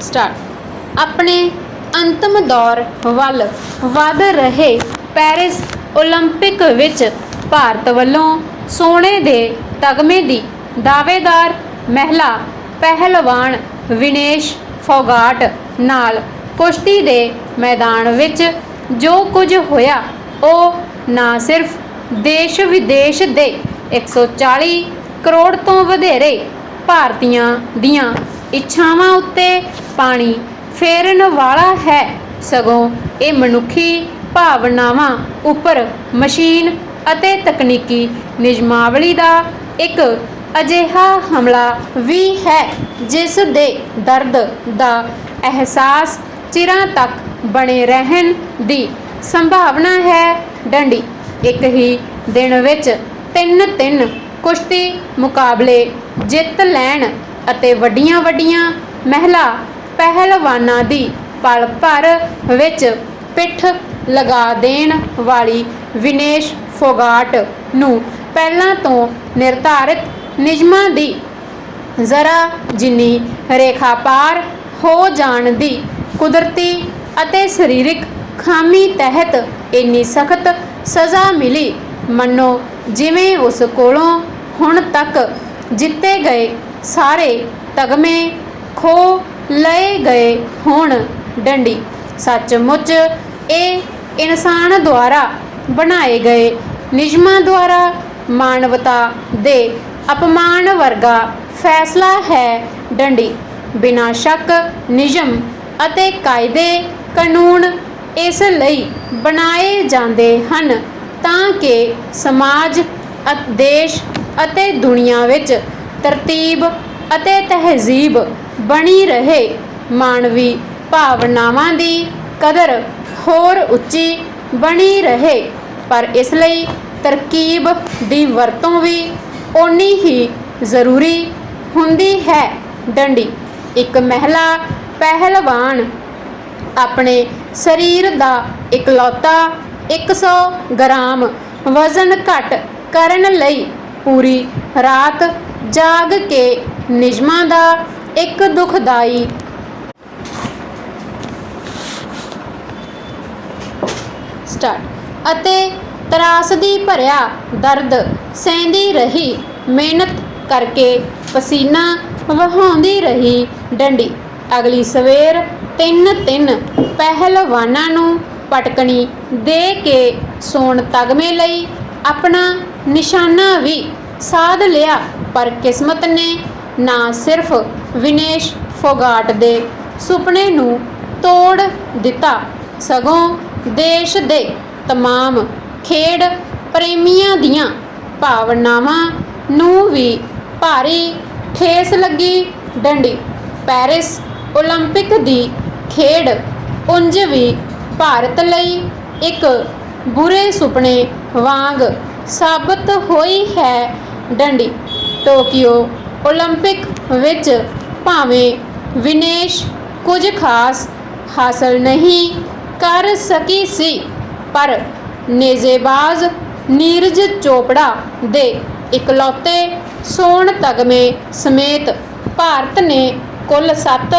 Start ਆਪਣੇ ਅੰਤਮ ਦੌਰ ਵੱਲ ਵਧ ਰਹੇ ਪੈਰਿਸ 올림픽 ਵਿੱਚ ਭਾਰਤ ਵੱਲੋਂ ਸੋਨੇ ਦੇ ਤਗਮੇ ਦੀ ਦਾਅਵੇਦਾਰ ਮਹਿਲਾ ਪਹਿਲਵਾਨ ਵਿਨੇਸ਼ ਫੋਗਾਟ ਨਾਲ ਕੁਸ਼ਤੀ ਦੇ ਮੈਦਾਨ ਵਿੱਚ ਜੋ ਕੁਝ ਹੋਇਆ ਉਹ ਨਾ ਸਿਰਫ ਦੇਸ਼ ਵਿਦੇਸ਼ ਦੇ 140 ਕਰੋੜ ਤੋਂ ਵਧੇਰੇ ਭਾਰਤੀਆਂ ਦੀਆਂ ਇੱਛਾਵਾਂ ਉੱਤੇ ਪਾਣੀ ਫੇਰਨ ਵਾਲਾ ਹੈ। ਸਗੋਂ ਇਹ ਮਨੁੱਖੀ ਭਾਵਨਾਵਾਂ ਉੱਪਰ ਮਸ਼ੀਨ ਅਤੇ ਤਕਨੀਕੀ ਨਿਯਮਾਵਲੀ ਦਾ ਇੱਕ ਅਜਿਹਾ ਹਮਲਾ ਵੀ ਹੈ, ਜਿਸ ਦੇ ਦਰਦ ਦਾ ਅਹਿਸਾਸ ਚਿਰਾਂ ਤੱਕ ਬਣੇ ਰਹਿਣ ਦੀ ਸੰਭਾਵਨਾ ਹੈ। ਡੰਡੀ, ਇੱਕ ਹੀ ਦਿਨ ਵਿੱਚ ਤਿੰਨ ਤਿੰਨ ਕੁਸ਼ਤੀ ਮੁਕਾਬਲੇ ਜਿੱਤ ਲੈਣ ਅਤੇ ਵੱਡੀਆਂ ਵੱਡੀਆਂ ਮਹਿਲਾ ਪਹਿਲਵਾਨਾਂ ਦੀ ਪਲ ਭਰ ਵਿੱਚ ਪਿੱਠ ਲਗਾ ਦੇਣ ਵਾਲੀ ਵਿਨੇਸ਼ ਫੋਗਾਟ ਨੂੰ ਪਹਿਲਾਂ ਤੋਂ ਨਿਰਧਾਰਿਤ ਨਿਯਮਾਂ ਦੀ ਜ਼ਰਾ ਜਿੰਨੀ ਰੇਖਾ ਪਾਰ ਹੋ ਜਾਣ ਦੀ ਕੁਦਰਤੀ ਅਤੇ ਸਰੀਰਕ ਖਾਮੀ ਤਹਿਤ ਇੰਨੀ ਸਖਤ ਸਜ਼ਾ ਮਿਲੀ ਮੰਨੋ ਜਿਵੇਂ ਉਸ ਕੋਲੋਂ ਹੁਣ ਤੱਕ ਜਿੱਤੇ ਗਏ ਸਾਰੇ ਤਗਮੇ ਖੋ ਲਏ ਗਏ ਹੋਣ। ਡੰਡੀ। ਸੱਚਮੁੱਚ ਇਹ ਇਨਸਾਨ ਦੁਆਰਾ ਬਣਾਏ ਗਏ ਨਿਯਮਾਂ ਦੁਆਰਾ ਮਾਨਵਤਾ ਦੇ ਅਪਮਾਨ ਵਰਗਾ ਫੈਸਲਾ ਹੈ ਡੰਡੀ। ਬਿਨਾਂ ਸ਼ੱਕ ਨਿਯਮ ਅਤੇ ਕਾਇਦੇ ਕਾਨੂੰਨ ਇਸ ਲਈ ਬਣਾਏ ਜਾਂਦੇ ਹਨ ਤਾਂ ਕਿ ਸਮਾਜ ਦੇਸ਼ ਅਤੇ ਦੁਨੀਆ ਵਿੱਚ ਤਰਤੀਬ ਅਤੇ ਤਹਿਜ਼ੀਬ ਬਣੀ ਰਹੇ। ਮਾਨਵੀ ਭਾਵਨਾਵਾਂ ਦੀ ਕਦਰ ਹੋਰ ਉੱਚੀ ਬਣੀ ਰਹੇ। ਪਰ ਇਸ ਲਈ ਤਰਕੀਬ ਦੀ ਵਰਤੋਂ ਵੀ ਓਨੀ ਹੀ ਜ਼ਰੂਰੀ ਹੁੰਦੀ ਹੈ। ਡੰਡੀ, ਇੱਕ ਮਹਿਲਾ ਪਹਿਲਵਾਨ, ਆਪਣੇ ਸਰੀਰ ਦਾ ਇਕਲੌਤਾ 100 ਗ੍ਰਾਮ ਵਜ਼ਨ ਘਟ ਕਰਨ ਲਈ ਪੂਰੀ ਰਾਤ ਜਾਗ ਕੇ ਨਿਯਮਾਂ ਦਾ ਇੱਕ ਦੁਖਦਾਈ ਸਟਾਰਟ ਅਤੇ ਤਰਾਸਦੀ ਭਰਿਆ ਦਰਦ, ਸਹਿੰਦੀ ਰਹੀ, ਮਿਹਨਤ ਕਰਕੇ ਪਸੀਨਾ ਵਹਾਉਂਦੀ ਰਹੀ ਡੰਡੀ। ਅਗਲੀ ਸਵੇਰ ਤਿੰਨ ਤਿੰਨ ਪਹਿਲਵਾਨਾਂ ਨੂੰ ਪਟਕਣੀ ਦੇ ਕੇ ਸੋਨ ਤਗਮੇ ਲਈ ਆਪਣਾ ਨਿਸ਼ਾਨਾ ਵੀ ਸਾਧ ਲਿਆ ਪਰ ਕਿਸਮਤ ਨੇ ਨਾ ਸਿਰਫ ਵਿਨੇਸ਼ ਫੋਗਾਟ ਦੇ ਸੁਪਨੇ ਨੂੰ ਤੋੜ ਦਿੱਤਾ ਸਗੋਂ ਦੇਸ਼ ਦੇ तमाम ਖੇਡ ਪ੍ਰੇਮੀਆਂ ਦੀਆਂ ਭਾਵਨਾਵਾਂ ਨੂੰ ਵੀ ਭਾਰੀ ਠੇਸ ਲੱਗੀ ਡੰਡੀ ਪੈਰਿਸ 올림픽 ਦੀ ਖੇਡ ਉਂਝ ਵੀ ਭਾਰਤ ਲਈ ਇੱਕ ਬੁਰੇ ਸੁਪਨੇ ਵਾਂਗ ਸਾਬਤ ਹੋਈ ਹੈ ਡੰਡੀ ਟੋਕੀਓ 올림픽 ਵਿੱਚ ਭਾਵੇਂ ਵਿਨੇਸ਼ ਕੁਝ ਖਾਸ ਹਾਸਲ ਨਹੀਂ ਕਰ ਸਕੀ ਸੀ ਪਰ ਨੇਜ਼ੇਬਾਜ਼ ਨੀਰਜ ਚੋਪੜਾ ਦੇ ਇਕਲੌਤੇ ਸੋਨ ਤਗਮੇ ਸਮੇਤ ਭਾਰਤ ਨੇ ਕੁੱਲ 7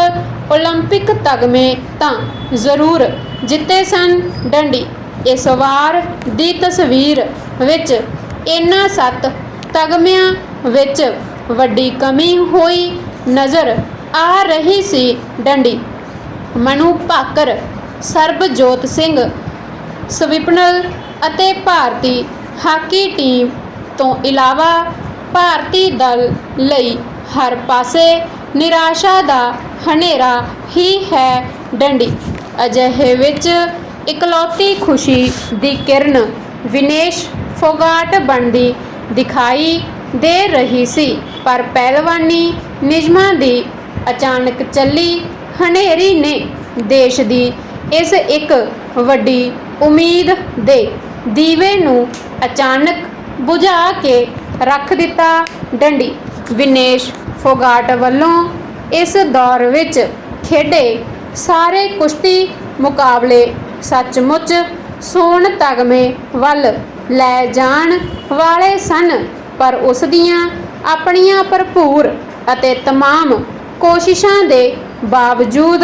올림픽 ਤਗਮੇ ਤਾਂ ਜ਼ਰੂਰ ਜਿੱਤੇ ਸਨ ਡੰਡੀ ਇਸ ਵਾਰ ਦੀ ਤਸਵੀਰ ਵਿੱਚ ਇਹਨਾਂ 7 ਤਗਮਿਆਂ ਵਿੱਚ ਵੱਡੀ ਕਮੀ ਹੋਈ ਨਜ਼ਰ ਆ ਰਹੀ ਸੀ ਡੰਡੀ। ਮਨੂ ਭਾਕਰ, ਸਰਬਜੋਤ ਸਿੰਘ, ਸਵਿਪਨਲ ਅਤੇ ਭਾਰਤੀ ਹਾਕੀ ਟੀਮ ਤੋਂ ਇਲਾਵਾ ਭਾਰਤੀ ਦਲ ਲਈ ਹਰ ਪਾਸੇ ਨਿਰਾਸ਼ਾ ਦਾ ਹਨੇਰਾ ਹੀ ਹੈ ਡੰਡੀ। ਅਜਿਹੇ ਵਿੱਚ ਇਕਲੌਤੀ ਖੁਸ਼ੀ ਦੀ ਕਿਰਨ ਵਿਨੇਸ਼ ਫੋਗਾਟ ਬਣਦੀ ਦਿਖਾਈ ਦੇ ਰਹੀ ਸੀ, ਪਰ ਪਹਿਲਵਾਨੀ ਨਿਯਮਾਂ ਦੀ ਅਚਾਨਕ ਚੱਲੀ ਹਨੇਰੀ ਨੇ ਦੇਸ਼ ਦੀ ਇਸ ਇੱਕ ਵੱਡੀ ਉਮੀਦ ਦੇ ਦੀਵੇ ਨੂੰ ਅਚਾਨਕ ਬੁਝਾ ਕੇ ਰੱਖ ਦਿੱਤਾ ਡੰਡੀ। ਵਿਨੇਸ਼ ਫੋਗਾਟ ਵੱਲੋਂ ਇਸ ਦੌਰ ਵਿੱਚ ਖੇਡੇ ਸਾਰੇ ਕੁਸ਼ਤੀ ਮੁਕਾਬਲੇ ਸੱਚਮੁੱਚ ਸੋਨ ਤਗਮੇ ਵੱਲ ਲੈ ਜਾਣ ਵਾਲੇ ਸਨ ਪਰ ਉਸ ਦੀਆਂ ਆਪਣੀਆਂ ਭਰਪੂਰ ਅਤੇ तमाम ਕੋਸ਼ਿਸ਼ਾਂ ਦੇ ਬਾਵਜੂਦ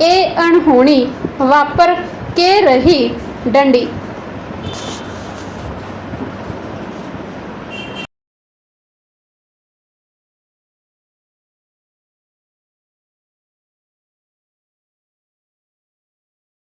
ਇਹ ਅਣਹੋਣੀ ਵਾਪਰ ਕੇ ਰਹੀ ਡੰਡੀ